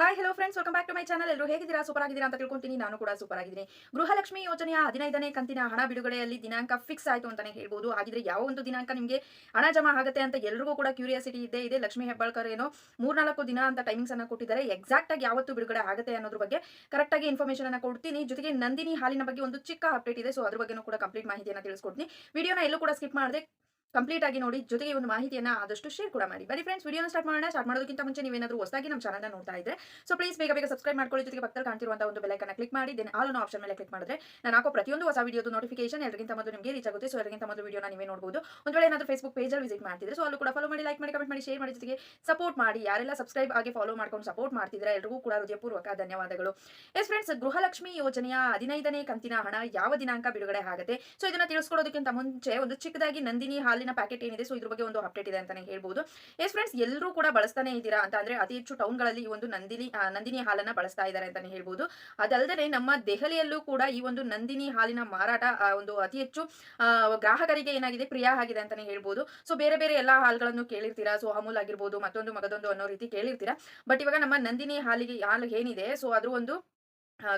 Hi hello friends welcome back to my channel ಎಲ್ಲರೂ ಹೇಗಿದ್ದೀರಾ? Super ಆಗಿದ್ದೀರಾ ಅಂತ ತಿಳ್ಕೊಂತೀನಿ. ನಾನು ಕೂಡ ಸೂಪರ್ ಆಗಿದ್ದೀನಿ. ಗೃಹಲಕ್ಷ್ಮಿ ಯೋಜನೆಯ ಹದಿನೈದನೇ ಕಂತಿನ ಹಣ ಬಿಡುಗಡೆಯಲ್ಲಿ ದಿನಾಂಕ ಫಿಕ್ಸ್ ಆಯಿತು ಅಂತಾನೆ ಹೇಳ್ಬೋದು. ಹಾಗಿದ್ರೆ ಯಾವ ಒಂದು ದಿನಾಂಕ ನಿಮಗೆ ಹಣ ಜಮಾ ಆಗುತ್ತೆ ಅಂತ ಎಲ್ರಿಗೂ ಕೂಡ ಕ್ಯೂರಿಯಾಸಿಟಿ ಇದೆ ಇದೆ. ಲಕ್ಷ್ಮಿ ಹೆಬ್ಬಾಳ್ಕರ್ ಏನೋ ಮೂರ್ನಾಲ್ಕು ದಿನ ಅಂತ ಟೈಮಿಂಗ್ಸ್ ಅನ್ನು ಕೊಟ್ಟಿದ್ದಾರೆ. ಎಕ್ಸಾಕ್ಟ್ ಆಗಿ ಯಾವತ್ತು ಬಿಡುಗಡೆ ಆಗುತ್ತೆ ಅನ್ನೋದ್ರ ಬಗ್ಗೆ ಕರೆಕ್ಟ್ ಆಗಿ ಇನ್ಫಾರ್ಮೇಷನ್ ಅನ್ನ ಕೊಡ್ತೀನಿ. ಜೊತೆಗೆ ನಂದಿನಿ ಹಾಲಿನ ಬಗ್ಗೆ ಒಂದು ಚಿಕ್ಕ ಅಪ್ಡೇಟ್ ಇದೆ. ಸೊ ಅದ್ರ ಬಗ್ಗೆನೂ ಕೂಡ ಕಂಪ್ಲೀಟ್ ಮಾಹಿತಿಯನ್ನು ತಿಳಿಸ್ಕೊಡ್ತೀನಿ. ವಿಡಿಯೋನ ಎಲ್ಲೂ ಕೂಡ ಸ್ಕಿಪ್ ಮಾಡದೆ ಕಂಪ್ಲೀಟ್ ಆಗಿ ನೋಡಿ, ಜೊತೆಗೆ ಒಂದು ಮಾಹಿತಿಯನ್ನ ಆದಷ್ಟು ಶೇರ್ ಕೂಡ ಮಾಡಿ. ಬರೀ ಫ್ರೆಂಡ್ಸ್ ವಿಡಿಯೋನ ಸ್ಟಾರ್ಟ್ ಮಾಡೋಣ. ಸ್ಟಾರ್ಟ್ ಮಾಡೋದಕ್ಕಿಂತ ಮುಂಚೆ ನೀವೇನಾದರೂ ಹೊಸದಾಗಿ ನಮ್ಮ ಚಾನಲ್ನ ನೋಡ್ತಾ ಇದ್ರೆ ಸೊ ಪ್ಲೀಸ್ ಬೇಗ ಬೇಗ ಸಬ್ಸ್ಕ್ರೈಬ್ ಮಾಡ್ಕೊಳ್ಳಿ. ಜೊತೆಗೆ ಪಕ್ಕದಲ್ಲಿ ಕಾಣ್ತಿರುವಂತಹ ಒಂದು ಬೆಲೈಕನ್ನ ಕ್ಲಿಕ್ ಮಾಡಿ ದೆನ್ ಆಲ್ ಆಪ್ಷನ್ ಮೇಲೆ ಕ್ಲಿಕ್ ಮಾಡಿದ್ರೆ ನಾನು ಹಾಕೋ ಪ್ರತಿಯೊಂದು ಹೊಸ ವಿಡಿಯೋದು ನೋಟಿಫಿಕೇಶನ್ ಎಲ್ಲರಿಗಿಂತ ಮೊದಲು ನಿಮಗೆ ರೀಚ್ ಆಗುತ್ತೆ. ಸೊ ಎಲ್ಲರಿಗಿಂತ ಮೊದಲು ವಿಡಿಯೋನ ನೀವೇ ನೋಡಬಹುದು ಒಂದು ವೇಳೆ ಏನಾದರೂ ಫೇಸ್ಬುಕ್ ಪೇಜಲ್ಲಿ ವಿಸಿಟ್ ಮಾಡ್ತಿದ್ರೆ ಸೊ ಅಲ್ಲೂ ಕೂಡ ಫಾಲೋ ಮಾಡಿ ಲೈಕ್ ಮಾಡಿ ಕಮೆಂಟ್ ಮಾಡಿ ಶೇರ್ ಮಾಡಿ, ಜೊತೆಗೆ ಸಪೋರ್ಟ್ ಮಾಡಿ. ಯಾರೆಲ್ಲ ಸಬ್ಸ್ಕ್ರೈಬ್ ಆಗಿ ಫಾಲೋ ಮಾಡ್ಕೊಂಡು ಸಪೋರ್ಟ್ ಮಾಡ್ತಿದ್ರೆ ಎಲ್ಲರಿಗೂ ಕೂಡ ಹೃದಯಪೂರ್ವಕ ಧನ್ಯವಾದಗಳು. ಎಸ್ ಫ್ರೆಂಡ್ಸ್ ಗೃಹಲಕ್ಷ್ಮಿ ಯೋಜನೆಯ ಹದಿನೈದನೇ ಕಂತಿನ ಹಣ ಯಾವ ದಿನಾಂಕ ಬಿಡುಗಡೆ ಆಗುತ್ತೆ? ಸೊ ಇದನ್ನ ತಿಳಿಸ್ಕೊಡೋದಕ್ಕಿಂತ ಮುಂಚೆ ಒಂದು ಚಿಕ್ಕದಾಗಿ ನಂದಿನಿ ಹಾಲಿನ ಪ್ಯಾಕೆಟ್ ಏನಿದೆ ಸೊ ಇದ್ರ ಬಗ್ಗೆ ಒಂದು ಅಪ್ಡೇಟ್ ಇದೆ ಅಂತಾನೆ ಹೇಳ್ಬೋದು. ಎಸ್ ಫ್ರೆಂಡ್ಸ್ ಎಲ್ಲರೂ ಕೂಡ ಬಳಸ್ತಾನೆ ಇದ್ದೀರಾ ಅಂತ ಅಂದ್ರೆ ಅತಿ ಹೆಚ್ಚು ಟೌನ್ಗಳಲ್ಲಿ ಈ ಒಂದು ನಂದಿನಿ ನಂದಿನಿ ಹಾಲನ್ನ ಬಳಸ್ತಾ ಇದ್ದಾರೆ ಅಂತಾನೆ ಹೇಳ್ಬೋದು. ಅದಲ್ಲದೆ ನಮ್ಮ ದೆಹಲಿಯಲ್ಲೂ ಕೂಡ ಈ ಒಂದು ನಂದಿನಿ ಹಾಲಿನ ಮಾರಾಟ ಒಂದು ಅತಿ ಹೆಚ್ಚು ಗ್ರಾಹಕರಿಗೆ ಏನಾಗಿದೆ, ಪ್ರಿಯ ಆಗಿದೆ ಅಂತಾನೆ ಹೇಳ್ಬೋದು. ಸೊ ಬೇರೆ ಬೇರೆ ಎಲ್ಲಾ ಹಾಲ್ಗಳನ್ನು ಕೇಳಿರ್ತೀರಾ? ಸೊ ಅಮೂಲ್ ಆಗಿರ್ಬೋದು, ಮತ್ತೊಂದು ಮಗದೊಂದು ಅನ್ನೋ ರೀತಿ ಕೇಳಿರ್ತೀರಾ? ಬಟ್ ಇವಾಗ ನಮ್ಮ ನಂದಿನಿ ಹಾಲಿಗೆ, ಹಾಲು ಏನಿದೆ ಸೊ ಅದ್ರ ಒಂದು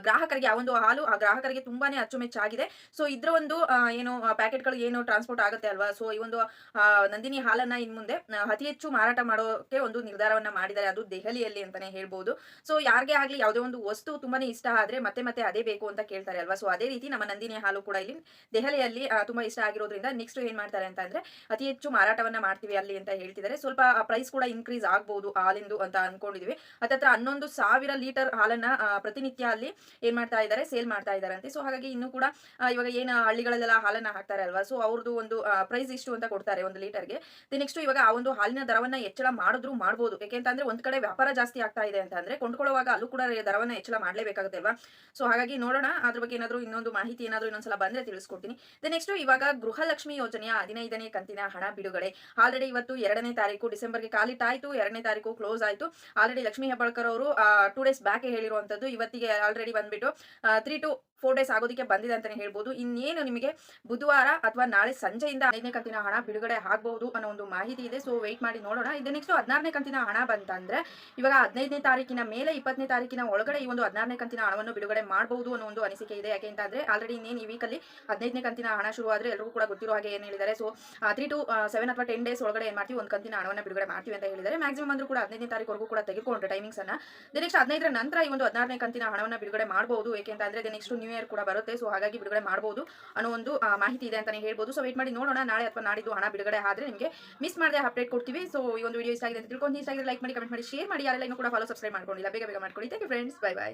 ಗ್ರಾಹಕರಿಗೆ ಆ ಒಂದು ಹಾಲು ಆ ಗ್ರಾಹಕರಿಗೆ ತುಂಬಾನೇ ಅಚ್ಚುಮೆಚ್ಚಾಗಿದೆ. ಸೊ ಇದ್ರ ಒಂದು ಏನು ಪ್ಯಾಕೆಟ್ಗಳು ಏನು ಟ್ರಾನ್ಸ್ಪೋರ್ಟ್ ಆಗುತ್ತೆ ಅಲ್ವಾ? ಸೊ ಈ ಒಂದು ನಂದಿನಿ ಹಾಲನ್ನ ಇನ್ ಮುಂದೆ ಅತಿ ಹೆಚ್ಚು ಮಾರಾಟ ಮಾಡೋಕೆ ಒಂದು ನಿರ್ಧಾರವನ್ನ ಮಾಡಿದ್ದಾರೆ. ಅದು ದೆಹಲಿಯಲ್ಲಿ ಅಂತಾನೆ ಹೇಳ್ಬಹುದು ಸೊ ಯಾರಿಗೆ ಆಗ್ಲಿ ಯಾವುದೇ ಒಂದು ವಸ್ತು ತುಂಬಾನೇ ಇಷ್ಟ ಆದ್ರೆ ಮತ್ತೆ ಮತ್ತೆ ಅದೇ ಬೇಕು ಅಂತ ಕೇಳ್ತಾರೆ ಅಲ್ವಾ? ಸೊ ಅದೇ ರೀತಿ ನಮ್ಮ ನಂದಿನಿ ಹಾಲು ಕೂಡ ಇಲ್ಲಿ ದೆಹಲಿಯಲ್ಲಿ ತುಂಬಾ ಇಷ್ಟ ಆಗಿರೋದ್ರಿಂದ ನೆಕ್ಸ್ಟ್ ಏನ್ ಮಾಡ್ತಾರೆ ಅಂತ ಅಂದ್ರೆ ಅತಿ ಹೆಚ್ಚು ಮಾರಾಟವನ್ನ ಮಾಡ್ತೀವಿ ಅಲ್ಲಿ ಅಂತ ಹೇಳ್ತಿದ್ದಾರೆ. ಸ್ವಲ್ಪ ಪ್ರೈಸ್ ಕೂಡ ಇನ್ಕ್ರೀಸ್ ಆಗ್ಬಹುದು ಹಾಲಿಂದು ಅಂತ ಅನ್ಕೊಂಡಿದೀವಿ. ಹತ್ತತ್ರ ಹನ್ನೊಂದು ಸಾವಿರ ಲೀಟರ್ ಹಾಲನ್ನ ಪ್ರತಿನಿತ್ಯ ಅಲ್ಲಿ ಏನ್ ಮಾಡ್ತಾ ಇದ್ದಾರೆ ಸೇಲ್ ಮಾಡ್ತಾ ಇದ್ದಾರಂತೆ ಸೊ ಹಾಗಾಗಿ ಇನ್ನು ಕೂಡ ಇವಾಗ ಏನು ಹಳ್ಳಿಗಳಲ್ಲೆಲ್ಲ ಹಾಲನ್ನ ಹಾಕ್ತಾರೆ ಅಲ್ವಾ? ಸೊ ಅವ್ರದ್ದು ಒಂದು ಪ್ರೈಸ್ ಇಷ್ಟು ಅಂತ ಕೊಡ್ತಾರೆ ಒಂದು ಲೀಟರ್ಗೆ ನೆಕ್ಸ್ಟ್ ಇವಾಗ ಆ ಒಂದು ಹಾಲಿನ ದರವನ್ನ ಹೆಚ್ಚಳ ಮಾಡಿದ್ರು ಮಾಡ್ಬೋದು. ಯಾಕೆಂತಂದ್ರೆ ಒಂದ್ ಕಡೆ ವ್ಯಾಪಾರ ಜಾಸ್ತಿ ಆಗ್ತಾ ಇದೆ ಅಂತ ಅಂದ್ರೆ ಕೊಂಡ್ಕೊಳ್ಳುವಾಗ ಅಲ್ಲೂ ಕೂಡ ದರವನ್ನ ಹೆಚ್ಚಳ ಮಾಡಲೇಬೇಕಾಗುತ್ತೆ ಅಲ್ವಾ? ಸೊ ಹಾಗಾಗಿ ನೋಡೋಣ. ಅದ್ರ ಬಗ್ಗೆ ಏನಾದ್ರು ಇನ್ನೊಂದು ಮಾಹಿತಿ ಏನಾದ್ರು ಇನ್ನೊಂದ್ಸಲ ಬಂದ್ರೆ ತಿಳಿಸ್ಕೊಡ್ತೀನಿ. ನೆಕ್ಸ್ಟ್ ಇವಾಗ ಗೃಹಲಕ್ಷ್ಮಿ ಯೋಜನೆಯ ಹದಿನೈದನೇ ಕಂತಿನ ಹಣ ಬಿಡುಗಡೆ. ಆಲ್ರೆಡಿ ಇವತ್ತು ಎರಡನೇ ತಾರೀಕು ಡಿಸೆಂಬರ್ಗೆ ಕಾಲಿಟ್ಟಾಯ್ತು ಎರಡನೇ ತಾರೀಕು ಕ್ಲೋಸ್ ಆಯ್ತು. ಆಲ್ರೆಡಿ ಲಕ್ಷ್ಮೀ ಹೆಬ್ಬಾಳ್ಕರ್ ಅವರು ಟೂ ಡೇಸ್ ಬ್ಯಾಕ್ ಹೇಳಿರುವಂತದ್ದು. ಇವತ್ತಿಗೆ ಆಲ್ರೆಡಿ ಬಂದ್ಬಿಟ್ಟು ತ್ರೀ ಟು ಫೋರ್ ಡೇಸ್ ಆಗೋದಕ್ಕೆ ಬಂದಿದೆ ಅಂತಾನೆ ಹೇಳ್ಬೋದು. ಇನ್ನೇನು ನಿಮಗೆ ಬುಧವಾರ ಅಥವಾ ನಾಳೆ ಸಂಜೆಯಿಂದ ಐದನೇ ಕಂತಿನ ಹಣ ಬಿಡುಗಡೆ ಆಗಬಹುದು ಅನ್ನೋ ಒಂದು ಮಾಹಿತಿ ಇದೆ. ಸೊ ವೆಯ್ಟ್ ಮಾಡಿ ನೋಡೋಣ. ಇದು ನೆಕ್ಸ್ಟ್ ಹದಿನಾರನೇ ಕಂತಿನ ಹಣ ಬಂತಂದ್ರೆ, ಇವಾಗ ಹದಿನೈದನೇ ತಾರೀಕಿನ ಮೇಲೆ ಇಪ್ಪತ್ತನೇ ತಾರೀಕಿನ ಒಳಗಡೆ ಈ ಒಂದು ಹದಿನಾರನೇ ಕಂತಿನ ಹಣವನ್ನು ಬಿಡುಗಡೆ ಮಾಡಬಹುದು ಅನ್ನೋ ಒಂದು ಅನಿಸಿಕೆ ಇದೆ. ಯಾಕೆ ಅಂತಂದ್ರೆ ಆಲ್ರೆಡಿ ಇನ್ನೇನು ಈ ವೀಕಲ್ಲಿ ಹದಿನೈದನೇ ಕಂತಿನ ಹಣ ಶುರು ಆದ್ರೆ ಎಲ್ಲರಿಗೂ ಕೂಡ ಗೊತ್ತಿರೋ ಹಾಗೆ ಏನು ಹೇಳಿದ್ದಾರೆ. ಸೊ ತ್ರೀ ಟು ಸೆವೆನ್ ಅಥವಾ ಟೆನ್ ಡೇಸ್ ಒಳಗಡೆ ಏನು ಮಾಡ್ತೀವಿ? ಒಂದು ಕಂತಿನ ಹಣವನ್ನು ಬಿಡುಗಡೆ ಮಾಡ್ತೀವಿ ಅಂತ ಹೇಳಿದ್ದಾರೆ. ಮ್ಯಾಕ್ಸಿಮಮ್ ಅಂದ್ರೂ ಕೂಡ ಹದಿನೈದನೇ ತಾರೀಕು ಕೂಡ ತೆಗೆದುಕೊಂಡ್ರೆ ಟೈಮಿಂಗ್ಸ್ ಅನ್ನ. ನೆಕ್ಸ್ಟ್ ಹದಿನೈದರ ನಂತರ ಈ ಒಂದು ಹದಿನಾರನೇ ಕಂತಿನ ಹಣವನ್ನು ಬಿಡುಗಡೆ ಮಾಡಬಹುದು ಏಕೆಂತಂದ್ರೆ ನೆಕ್ಸ್ಟ್ ನ್ಯೂ ಇಯರ್ ಕೂಡ ಬರುತ್ತೆ. ಸೊ ಹಾಗಾಗಿ ಬಿಡುಗಡೆ ಮಾಡಬಹುದು ಅನ್ನೋ ಒಂದು ಮಾಹಿತಿ ಇದೆ ಅಂತಾನೆ ಹೇಳ್ಬೋದು. ಸೊ ವೇಟ್ ಮಾಡಿ ನೋಡೋಣ. ನಾಳೆ ಅಥವಾ ನಾಡಿದ್ದು ಹಣ ಬಿಡುಗಡೆ ಆದ್ರೆ ನಿಮಗೆ ಮಿಸ್ ಮಾಡದೆ ಅಪ್ಡೇಟ್ ಕೊಡ್ತೀವಿ. ಸೊ ಈ ಒಂದು ವಿಡಿಯೋ ಇಷ್ಟ ಆಗಿದೆ ಅಂತ ತಿಳ್ಕೊಂಡು, ಇಷ್ಟ ಆಗಿದೆ ಲೈಕ್ ಮಾಡಿ ಕಮೆಂಟ್ ಮಾಡಿ ಶೇರ್ ಮಾಡಿ. ಯಾರೆಲ್ಲ ಇನ್ನೂ ಕೂಡ ಫಾಲೋ ಸಬ್ಸ್ಕ್ರೈಬ್ ಮಾಡ್ಕೊಂಡಿಲ್ಲ, ಬೇಗ ಬೇಗ ಮಾಡ್ಕೊಳ್ಳಿ. Thank you friends bye bye